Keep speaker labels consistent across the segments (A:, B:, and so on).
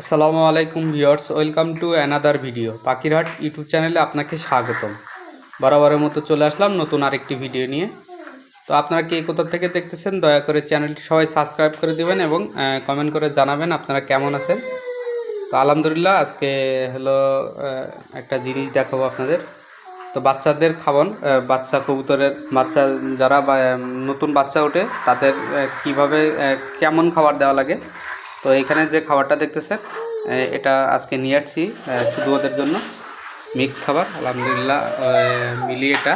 A: আসসালামু আলাইকুম viewers, welcome to another video. Pakhirhat YouTube চ্যানেলে আপনাকে স্বাগতম। বরাবরের মতো চলে আসলাম নতুন আরেকটি ভিডিও নিয়ে। তো আপনারা কে কোথা থেকে দেখতেছেন, দয়া করে চ্যানেলটি সবাই সাবস্ক্রাইব করে দিবেন এবং কমেন্ট করে জানাবেন আপনারা কেমন আছেন। তো আলহামদুলিল্লাহ, আজকে হলো একটা জিনিস দেখাবো আপনাদের। তো বাচ্চাদের খাওয়ান বাচ্চা কবুতরের, বাচ্চা যারা নতুন বাচ্চা ওঠে, তাদের কীভাবে কেমন খাবার দেওয়া লাগে তো এখানে যে খাবারটা দেখতেছেন এটা আজকে নিয়ে আসছি শুধু ওদের জন্য। মিক্স খাবার, আলহামদুলিল্লাহ মিলিয়ে এটা।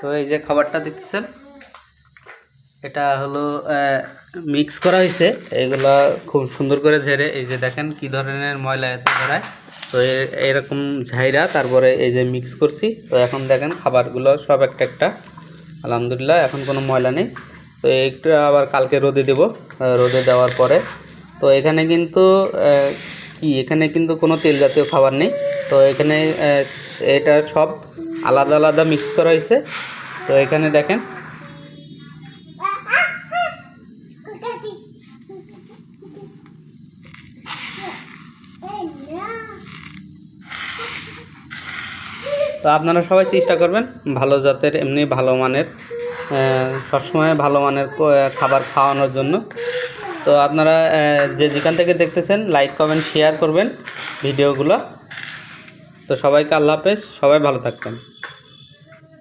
A: তো এই যে খাবারটা দেখতেছেন, এটা হলো মিক্স করা হয়েছে। এগুলা খুব সুন্দর করে ঝেড়ে, এই যে দেখেন কি ধরনের ময়লা এতে ধরায় তো এরকম ঝাইরা, তারপরে এই যে মিক্স করছি। তো এখন দেখেন খাবারগুলো সব একটা একটা আলহামদুলিল্লাহ, এখন কোনো ময়লা নেই। তো একটু আবার কালকে রোদে দেব। রোদে দেওয়ার পরে। তো এখানে কিন্তু কি, এখানে কিন্তু কোনো তেল জাতীয় খাবার নেই। তো এখানে এটা সব আলাদা আলাদা মিক্স করা হয়েছে। তো এখানে দেখেন তো আপনারা সবাই চেষ্টা করবেন ভালো জাতের, এমনি ভালো মানের সবসময় ভালো মানের খাবার খাওয়ানোর জন্য। তো আপনারা যে যেখান থেকে দেখতেছেন লাইক কমেন্ট শেয়ার করবেন ভিডিওগুলো। তো সবাইকে আল্লাহ হাফেজ, সবাই ভালো থাকবেন।